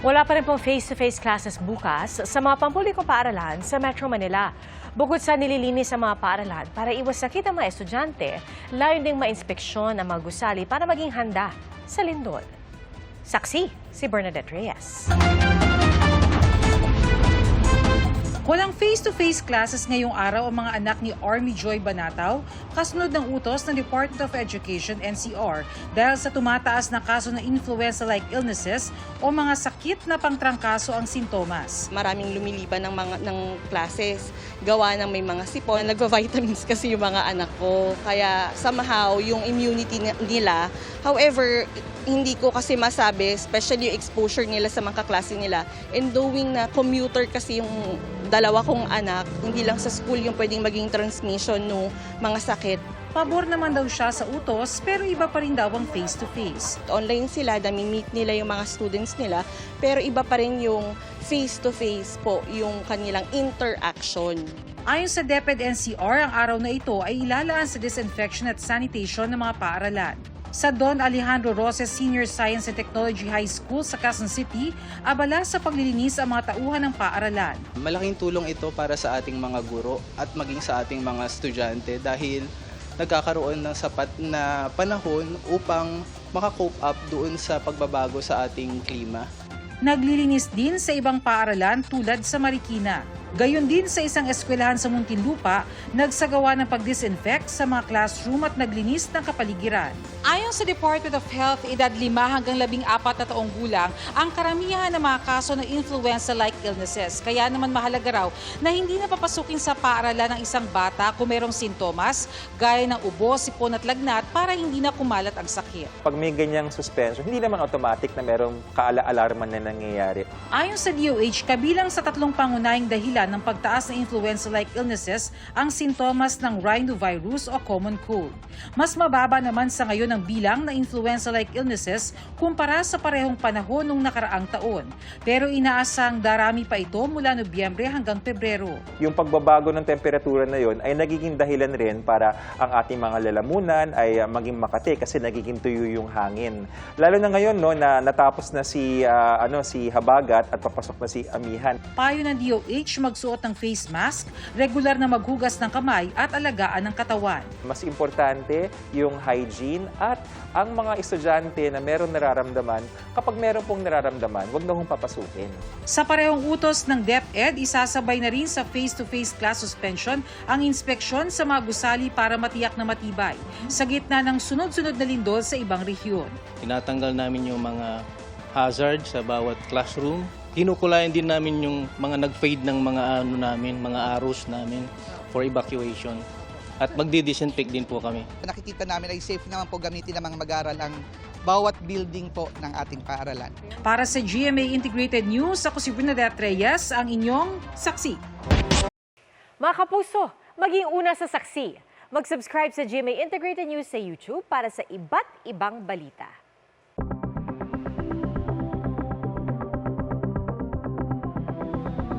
Wala pa rin pong face-to-face classes bukas sa mga pampublikong paaralan sa Metro Manila. Bukod sa nililinis sa mga paaralan para iwas sakit ang mga estudyante, layon ding mainspeksyon ang mga gusali para maging handa sa lindol. Saksi, si Bernadette Reyes. Walang face-to-face classes ngayong araw ang mga anak ni Army Joy Banataw kasunod ng utos ng Department of Education NCR dahil sa tumataas na kaso ng influenza-like illnesses o mga sakit na pangtrangkaso ang sintomas. maraming lumiliban ng mga ng classes. Gawa ng may mga sipon nagva-vitamins kasi yung mga anak ko. Kaya somehow yung immunity ni- nila however hindi ko kasi masabi especially yung exposure nila sa mga kaklase nila. And knowing na commuter kasi yung dalawa kong anak hindi lang sa school yung pwedeng maging transmission ng mga sakit Pabor naman daw siya sa utos pero iba pa rin daw ang face-to-face. online sila, dami-meet nila yung mga students nila, pero iba pa rin yung face-to-face po, yung kanilang interaction. Ayon sa DepEd NCR, ang araw na ito ay ilalaan sa disinfection at sanitation ng mga paaralan. Sa Don Alejandro Roses Senior Science and Technology High School sa Quezon City, abala sa paglilinis ang mga tauhan ng paaralan. Malaking tulong ito para sa ating mga guro at maging sa ating mga estudyante dahil nagkakaroon ng sapat na panahon upang makakope up doon sa pagbabago sa ating klima. Naglilinis din sa ibang paaralan tulad sa Marikina. Gayon din sa isang eskwelahan sa Muntinlupa, nagsagawa ng pag-disinfect sa mga classroom at naglinis ng kapaligiran. Ayon sa Department of Health, edad 5 hanggang 14 na taong gulang ang karamihan ng mga kaso ng influenza-like illnesses. Kaya naman mahalaga raw na hindi napapasukin sa paaralan ng isang bata kung merong sintomas gaya ng ubo, sipon at lagnat para hindi na kumalat ang sakit. pag may ganyang suspension, hindi naman automatic na merong kaala-alarma na nangyayari. Ayon sa DOH, kabilang sa tatlong pangunahing dahilan ng pagtaas ng influenza-like illnesses ang sintomas ng rhinovirus o common cold. Mas mababa naman sa ngayon ang bilang ng influenza-like illnesses kumpara sa parehong panahon nung nakaraang taon. Pero inaasang darami pa ito mula Nobyembre hanggang Pebrero. Yung pagbabago ng temperatura na yon ay nagiging dahilan rin para ang ating mga lalamunan ay ah, maging makati kasi nagiging tuyo yung hangin. Lalo na ngayon no na natapos na si ah, ano si Habagat at papasok na si Amihan. Payo ng DOH magsuot ng face mask, regular na maghugas ng kamay at alagaan ng katawan. Mas importante yung hygiene at ang mga estudyante na meron nararamdaman, kapag meron pong nararamdaman, wag na hong papasukin. Sa parehong utos ng DepEd, isasabay na rin sa face-to-face class suspension ang inspeksyon sa mga gusali para matiyak na matibay sa gitna ng sunod-sunod na lindol sa ibang rehiyon. Tinatanggal namin yung mga hazard sa bawat classroom. Kinukulayan din namin yung mga nag-fade ng mga ano namin, mga arrows namin for evacuation. At magdi-disinfect din po kami. nakikita namin ay safe naman po gamitin ng mga mag-aaral ang bawat building po ng ating paaralan. Para sa GMA Integrated News, ako si Bernadette Reyes, ang inyong saksi. Mga kapuso, maging una sa saksi. Mag-subscribe sa GMA Integrated News sa YouTube para sa iba't ibang balita.